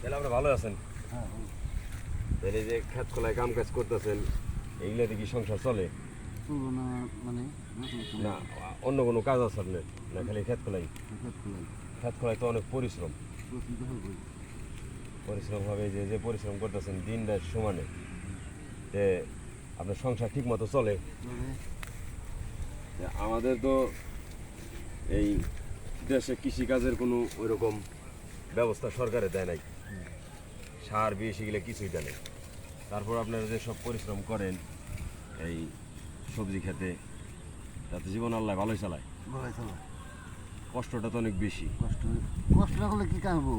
তাহলে আপনি ভালো আছেন? তাহলে যে খেত খোলায় কাম কাজ করতেছেন এইগুলো দেখি সংসার চলে? না অন্য কোনো কাজ আছে আপনার? না খালি খেত খোলাই খেত তো অনেক পরিশ্রম। পরিশ্রম হবে যে যে পরিশ্রম করতেছেন দিন রাত সমানে যে আপনার সংসার ঠিক মতো চলে। আমাদের তো এই দেশে কৃষিকাজের কোনো ওইরকম ব্যবস্থা সরকারে দেয় নাই। সার বিষ এগুলো কিছুই দেয় নাই। তারপর আপনারা যে সব পরিশ্রম করেন এই সবজি খেতে তাতে জীবন আল্লাহ ভালোই চালায়। বলাই চলা কষ্টটা তো অনেক বেশি। কষ্ট কষ্ট না করলে কি কামবো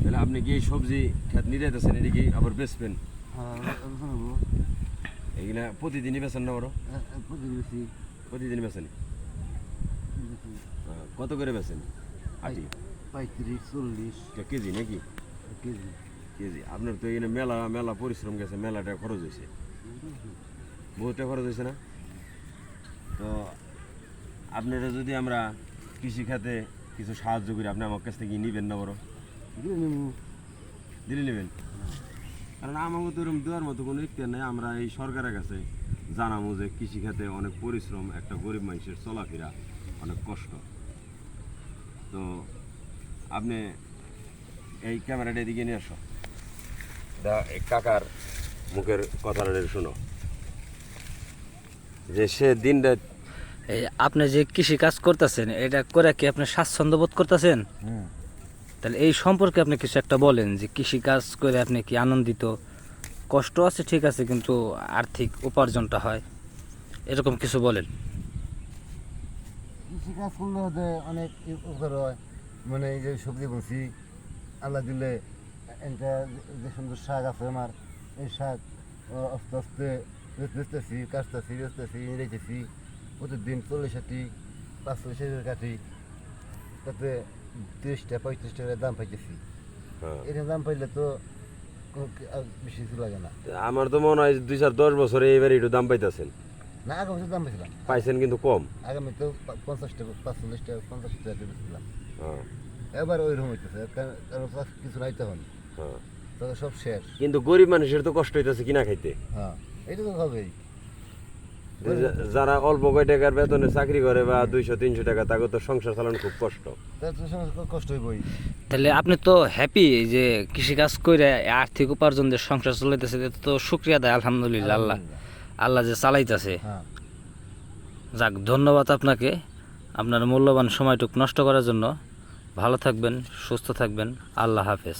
তাহলে আপনি কি এই সবজি খেত নিয়ে যেতেছেন এটা কি আবার বেচবেন? হ্যাঁ এগুলা প্রতিদিনই বেচেন না বড়? প্রতিদিন বেচেন? আহ, কত করে বেচেন? আটি পঁয়ত্রিশ চল্লিশ। কেজি নাকি? কেজি। কেজি। আপনার তো এখানে মেলা মেলা পরিশ্রম গেছে মেলাটা খরচ হয়েছে। বহুতটা খরচ হয়েছে না? তো আপনারা যদি আমরা কৃষি খাতে কিছু সাহায্য করি আপনি আমার কাছ থেকে নিবেন না বড়? দিলে নেবেন? কারণ আমাকে তো এরকম দেওয়ার মতো কোনো ইখতিয়ার নেই। আমরা এই সরকারের কাছে জানাব যে কৃষি খাতে অনেক পরিশ্রম একটা গরিব মানুষের চলাফেরা অনেক কষ্ট। তো আপনি এই ক্যামেরাটা এদিকে নিয়ে আসো। দা কাকার মুখের কথাটা শোনো। যে সে দিন রাত এই আপনি যে কৃষি কাজ করতেছেন এটা করে কি আপনি স্বাচ্ছন্দ্য বোধ করতেছেন? তাহলে এই সম্পর্কে আপনি কিছু একটা বলেন যে কৃষি কাজ করে আপনি কি আনন্দিত? কষ্ট আছে ঠিক আছে কিন্তু আর্থিক উপার্জনটা হয়। এরকম কিছু বলেন। কৃষি কাজ করলে হতে অনেক উপকার হয়। মানে এই যে সবজি বলছি আল্লাহ দিলে এটা যে সুন্দর শাক আছে আমার এই শাক আস্তে আস্তে বেচতেছি কাটতেছি বেচতেছি রেখেছি প্রতিদিন চল্লিশ ষাটি পাঁচশো ষাটের কাটি তাতে তিরিশটা পঁয়ত্রিশ টাকা দাম পাইতেছি। হ্যাঁ। এরকম দাম পাইলে তো বেশি কিছু লাগে না। আমার তো মনে হয় দুই চার দশ বছরে এবারে একটু দাম পাইতেছেন। না আগে বছর দাম পাইছেন কিন্তু কম। আগামী তো পঞ্চাশ টাকা পাঁচচল্লিশ টাকা পঞ্চাশ টাকা দিয়ে হ্যাঁ এবার ওই রকম হইতেছে কারণ কিছু নাই তখন তখন সব শেষ। কিন্তু গরিব মানুষের তো কষ্ট হইতেছে কিনা খাইতে। হ্যাঁ এটা তো হবেই। যারা অল্প কয় টাকার বেতনে চাকরি করে বা দুইশো তিনশো টাকা তাকে তো সংসার চালানো খুব কষ্ট। কষ্ট হইবই। তাহলে আপনি তো হ্যাপি যে কৃষি কাজ করে আর্থিক উপার্জন যে সংসার চলাইতেছে তো শুক্রিয়া দেয় আলহামদুলিল্লাহ আল্লাহ। আল্লাহ যে চালাইতেছে। হ্যাঁ। যাক ধন্যবাদ আপনাকে। আপনার মূল্যবান সময়টুক নষ্ট করার জন্য। ভালো থাকবেন সুস্থ থাকবেন। আল্লাহ হাফেজ।